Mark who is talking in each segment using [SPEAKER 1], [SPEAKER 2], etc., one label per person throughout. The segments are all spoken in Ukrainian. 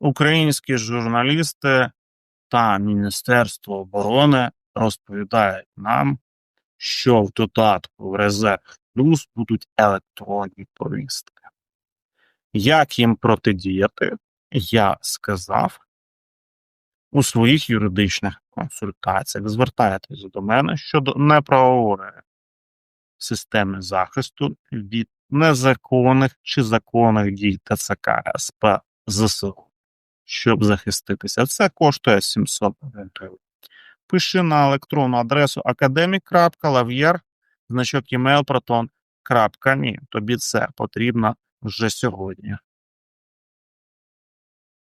[SPEAKER 1] Українські журналісти та Міністерство оборони розповідають нам, що в додатку в Резерв Плюс будуть електронні повістки. Як їм протидіяти, я сказав у своїх юридичних консультаціях. Звертайтеся до мене щодо неправової системи захисту від незаконних чи законних дій ТЦК СП ЗСУ, щоб захиститися. Це коштує 700 гривень. Пиши на електронну адресу academic.lavyer, значок email proton.me. Тобі це потрібно вже сьогодні.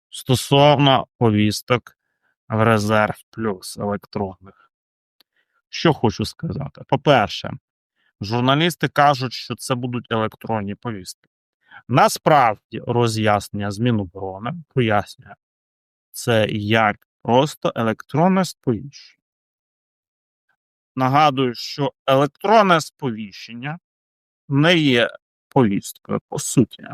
[SPEAKER 1] Стосовно повісток в резерв плюс електронних. Що хочу сказати? По-перше, журналісти кажуть, що це будуть електронні повістки. Насправді, роз'яснення з Міноборони пояснює, це як просто електронне сповіщення. Нагадую, що електронне сповіщення не є повісткою по суті,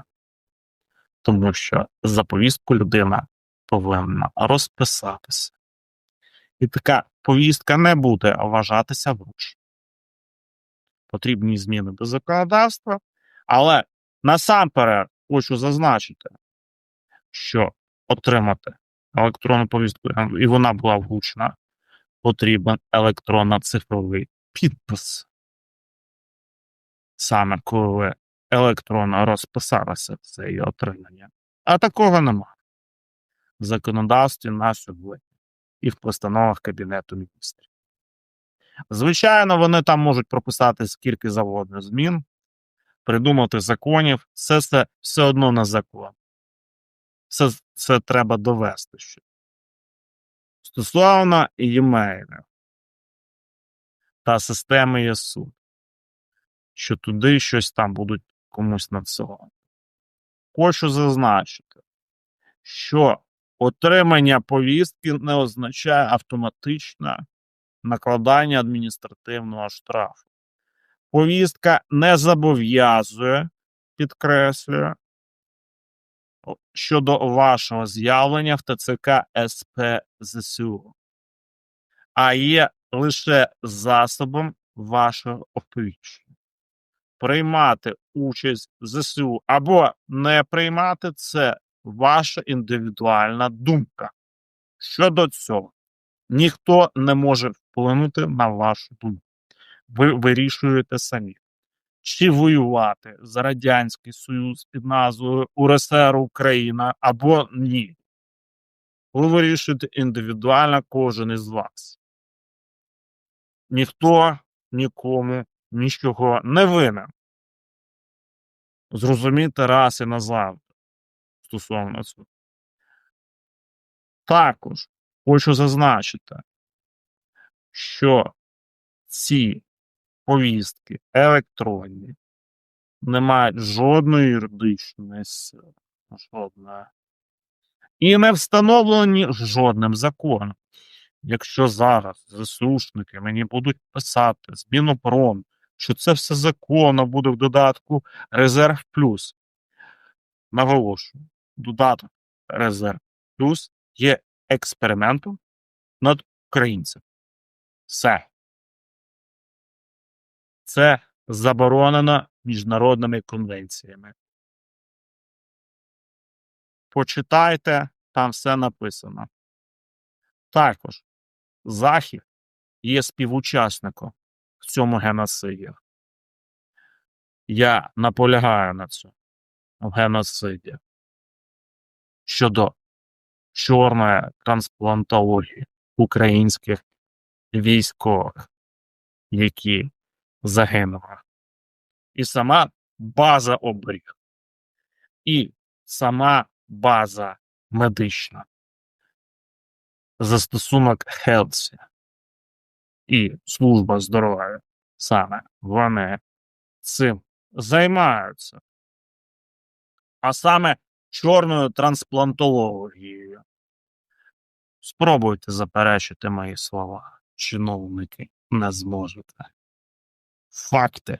[SPEAKER 1] тому що за повістку людина повинна розписатися. І така повістка не буде вважатися врученням. Потрібні зміни до законодавства, але насамперед хочу зазначити, що отримати електронну повістку, і вона була вручена, потрібен електронно-цифровий підпис. Саме коли електронно розписалися це її отримання. А такого немає в законодавстві на сьогодні і в постановах Кабінету міністрів. Звичайно, вони там можуть прописати скільки завгодно змін, придумати законів, все це все одно на закон. Все це треба довести ще. Стосовно e-mailів та системи ЄСУ, що туди щось там будуть комусь надсилати. Хочу зазначити, що отримання повістки не означає автоматичне накладання адміністративного штрафу. Повістка не зобов'язує, підкреслюю, щодо вашого з'явлення в ТЦК СП ЗСУ, а є лише засобом вашого оповіщення. Приймати участь в ЗСУ або не приймати це ваша індивідуальна думка. Щодо цього, ніхто не може вплинути на вашу думку. Ви вирішуєте самі чи воювати за Радянський Союз під назвою УРСР Україна або ні. Ви вирішуєте індивідуально кожен із вас. Ніхто нікому нічого не винен. Зрозуміти раз і назавжди стосовно цього. Також хочу зазначити, що ці повістки електронні, не мають жодної юридичної сили. Жодної. І не встановлені жодним законом. Якщо зараз ЗСУшники мені будуть писати з Міноборони, що це все законно буде в додатку Резерв Плюс. Наголошую, додаток Резерв Плюс є експериментом над українцем. Все. Це заборонено міжнародними конвенціями. Почитайте, там все написано. Також Захід є співучасником в цьому геноциді. Я наполягаю на цьому в геноциді щодо чорної трансплантології українських військових, які загинула. І сама база оберіг, і сама база медична, застосунок Хелсі і служба здоров'я саме вони цим займаються. А саме чорною трансплантологією. Спробуйте заперечити мої слова, чиновники не зможете факти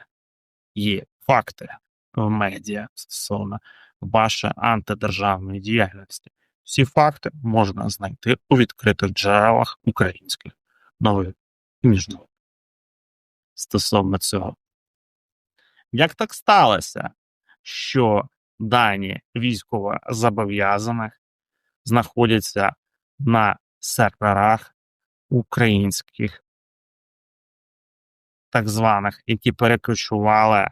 [SPEAKER 1] є факти в медіа стосовно вашої антидержавної діяльності. Всі факти можна знайти у відкритих джерелах українських новин і міжнародних. Стосовно цього. Як так сталося, що дані військовозобов'язаних знаходяться на серверах українських так званих, які перекочували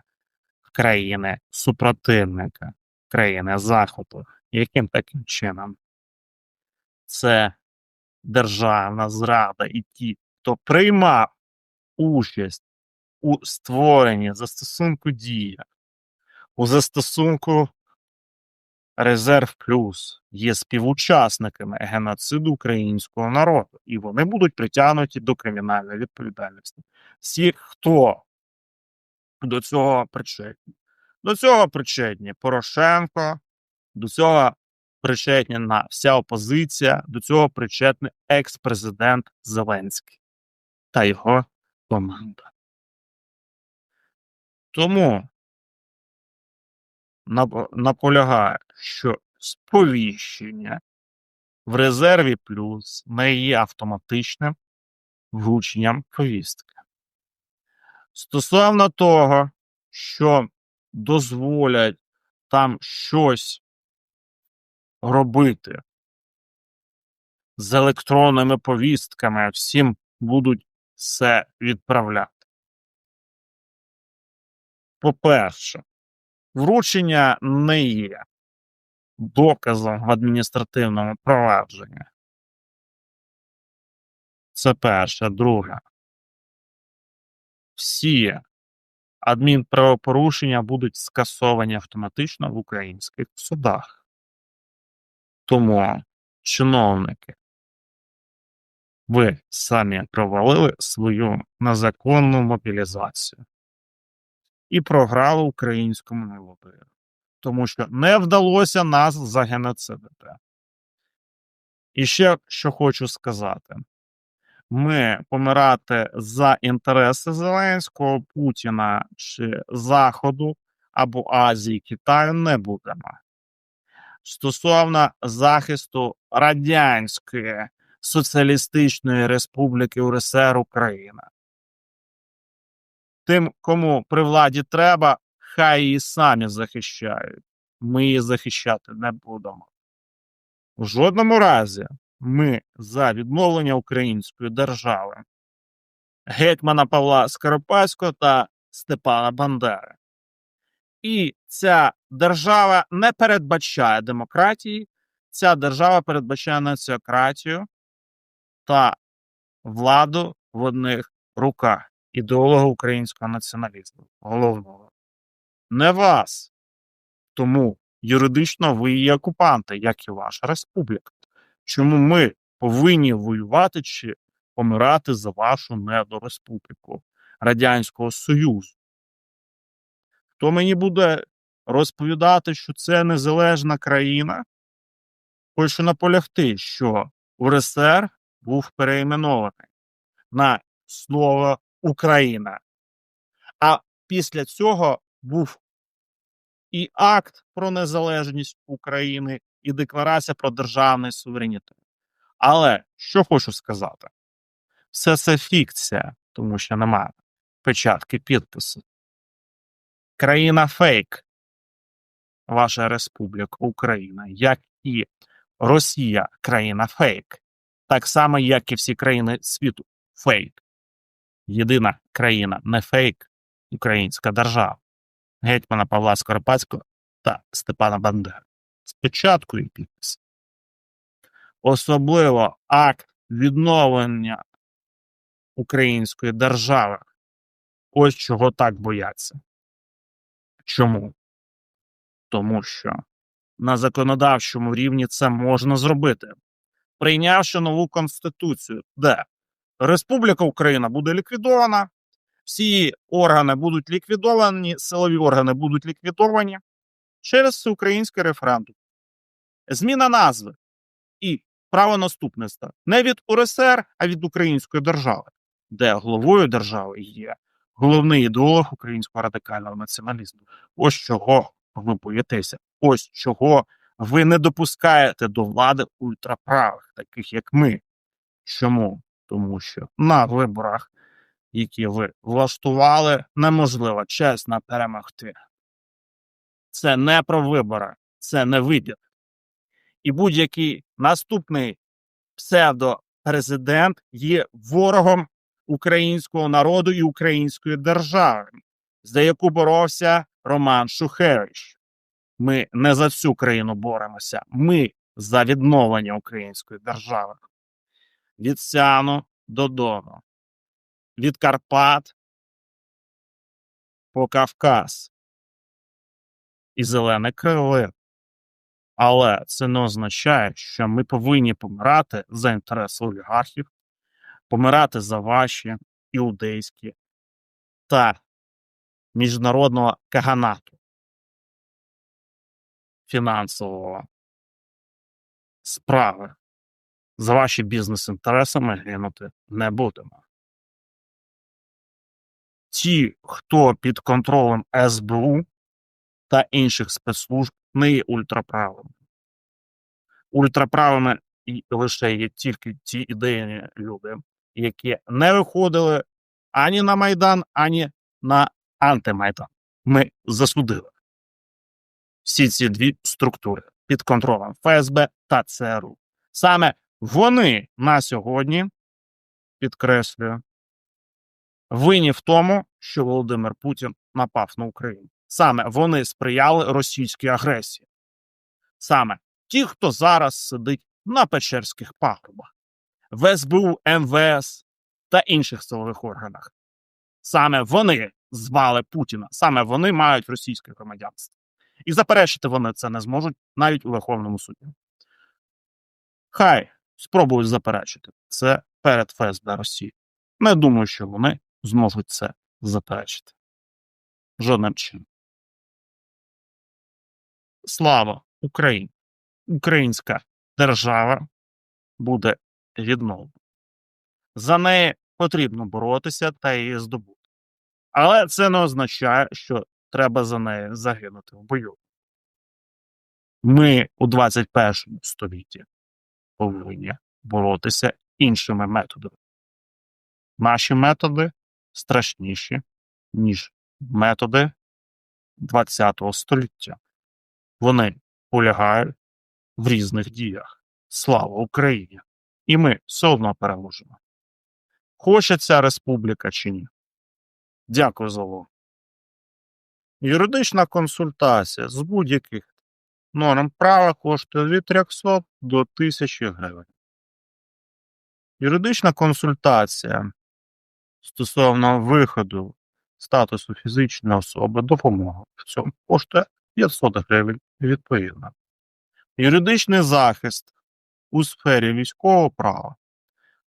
[SPEAKER 1] в країни супротивника, країни Заходу. Яким таким чином? Це державна зрада і ті, хто приймав участь у створенні застосунку Дія, у застосунку Резерв Плюс є співучасниками геноциду українського народу, і вони будуть притягнуті до кримінальної відповідальності. Всі, хто до цього причетні. До цього причетні Порошенко, до цього причетна вся опозиція, до цього причетний екс-президент Зеленський та його команда. Тому нап- наполягаю, що сповіщення в резерві плюс не є автоматичним врученням повістки. Стосовно того, що дозволять там щось робити з електронними повістками, всім будуть все відправляти. По-перше, вручення не є доказом в адміністративному провадженні. Це перше. Друге. Всі адмінправопорушення будуть скасовані автоматично в українських судах. Тому, чиновники, ви самі провалили свою незаконну мобілізацію і програли українському народу, тому що не вдалося нас загеноцидити. І ще що хочу сказати: ми помирати за інтереси Зеленського, Путіна чи Заходу або Азії, Китаю не будемо. Стосовно захисту Радянської Соціалістичної Республіки УРСР Україна. Тим, кому при владі треба, хай її самі захищають. Ми її захищати не будемо. В жодному разі ми за відновлення української держави, гетьмана Павла Скоропадського та Степана Бандери. І ця держава не передбачає демократії, ця держава передбачає націократію та владу в одних руках ідеолога українського націоналізму. Головного. Не вас. Тому юридично ви є окупанти, як і ваша республіка. Чому ми повинні воювати чи помирати за вашу недореспубліку Радянського Союзу? Хто мені буде розповідати, що це незалежна країна? Хочу наполягти, що УРСР був переіменований на слово Україна. А після цього був і акт про незалежність України, і декларація про державний суверенітет. Але що хочу сказати, все це фікція, тому що немає печатки підпису. Країна фейк, ваша республіка Україна, як і Росія, країна фейк, так само, як і всі країни світу фейк. Єдина країна не фейк, українська держава, гетьмана Павла Скоропадського та Степана Бандери. Спочатку і підпис. Особливо акт відновлення української держави. Ось чого так бояться. Чому? Тому що на законодавчому рівні це можна зробити, прийнявши нову конституцію, де Республіка Україна буде ліквідована, всі органи будуть ліквідовані, силові органи будуть ліквідовані через всеукраїнський референдум. Зміна назви і правонаступництва не від УРСР, а від Української держави, де головою держави є головний ідеолог українського радикального націоналізму. Ось чого ви боїтеся, ось чого Ви не допускаєте до влади ультраправих, таких як ми. Чому? Тому що на виборах, які ви влаштували, неможливо чесно перемогти. Це не про вибори, це не вибір. І будь-який наступний псевдопрезидент є ворогом українського народу і української держави, за яку боровся Роман Шухевич. Ми не за цю країну боремося, ми за відновлення української держави. Від Сяну до Дону, від Карпат по Кавказ і Зелене Крилин. Але це не означає, що ми повинні помирати за інтереси олігархів, помирати за ваші іудейські та міжнародного каганату фінансового справи. За ваші бізнес-інтереси ми гинути не будемо. Ті, хто під контролем СБУ та інших спецслужб, не є ультраправими. Ультраправими лише є тільки ті ідейні люди, які не виходили ані на Майдан, ані на антимайдан. Ми засудили всі ці дві структури під контролем ФСБ та ЦРУ. Саме вони на сьогодні, підкреслюю, винні в тому, що Володимир Путін напав на Україну. Саме вони сприяли російській агресії. Саме ті, хто зараз сидить на Печерських пагорбах, в СБУ, МВС та інших силових органах. Саме вони звали Путіна, саме вони мають російське громадянство. І заперечити вони це не зможуть навіть у Верховному суді. Хай спробують заперечити це перед ФСБ Росії. Не думаю, що вони зможуть це заперечити. Жодним чином. Слава Україні! Українська держава буде відновлена. За неї потрібно боротися та її здобути. Але це не означає, що треба за неї загинути в бою. Ми у 21 столітті повинні боротися іншими методами. Наші методи страшніші, ніж методи ХХ століття. Вони полягають в різних діях. Слава Україні! І ми все одно переможемо. Хоче ця республіка чи ні? Дякую за увагу. Юридична консультація з будь-яких норм права коштує від 300 до 1000 гривень. Юридична консультація стосовно виходу статусу фізичної особи допомога в цьому коштує 500 гривень відповідно. Юридичний захист у сфері військового права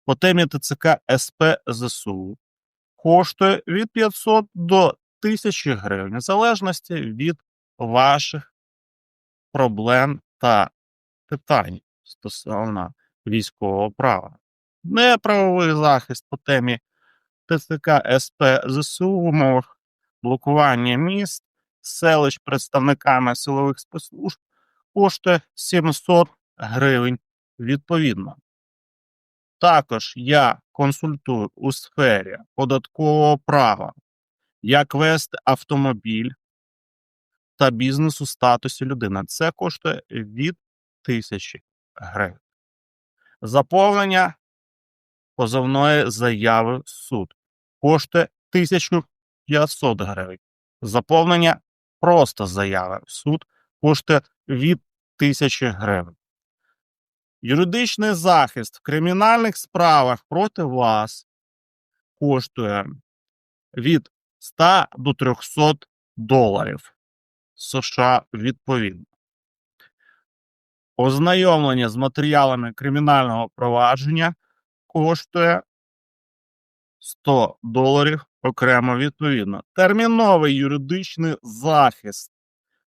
[SPEAKER 1] по темі ТЦК СП ЗСУ коштує від 500 до 1000 гривень, в залежності від ваших проблем та питань стосовно військового права. Неправовий захист по темі ТЦК СП ЗСУ в умовах блокування міст, селищ представниками силових спецслужб коштує 700 гривень відповідно. Також я консультую у сфері податкового права, як вести автомобіль та бізнес у статусі людини. Це коштує від 1000 гривень. Заповнення позовної заяви в суд коштує 1500 гривень. Заповнення просто заяви в суд коштує від 1000 гривень. Юридичний захист в кримінальних справах проти вас коштує від 100 до 300 доларів США відповідно. Ознайомлення з матеріалами кримінального провадження коштує 100 доларів окремо відповідно. Терміновий юридичний захист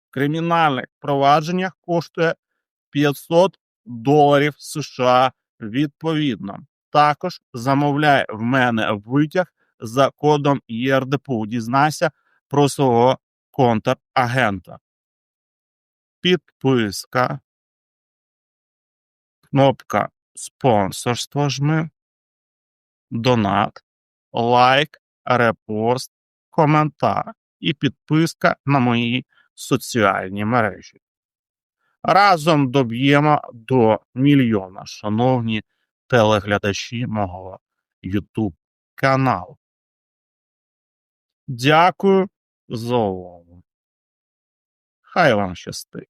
[SPEAKER 1] в кримінальних провадженнях коштує 500 доларів США відповідно. Також замовляє в мене витяг за кодом ЄРДПУ. Дізнайся про свого контрагента. підписка, кнопка спонсорство жми, донат, лайк, репост, коментар. І підписка на мої соціальні мережі. Разом доб'ємо до мільйона, шановні телеглядачі мого YouTube каналу. Дякую за. Хай вам щастить.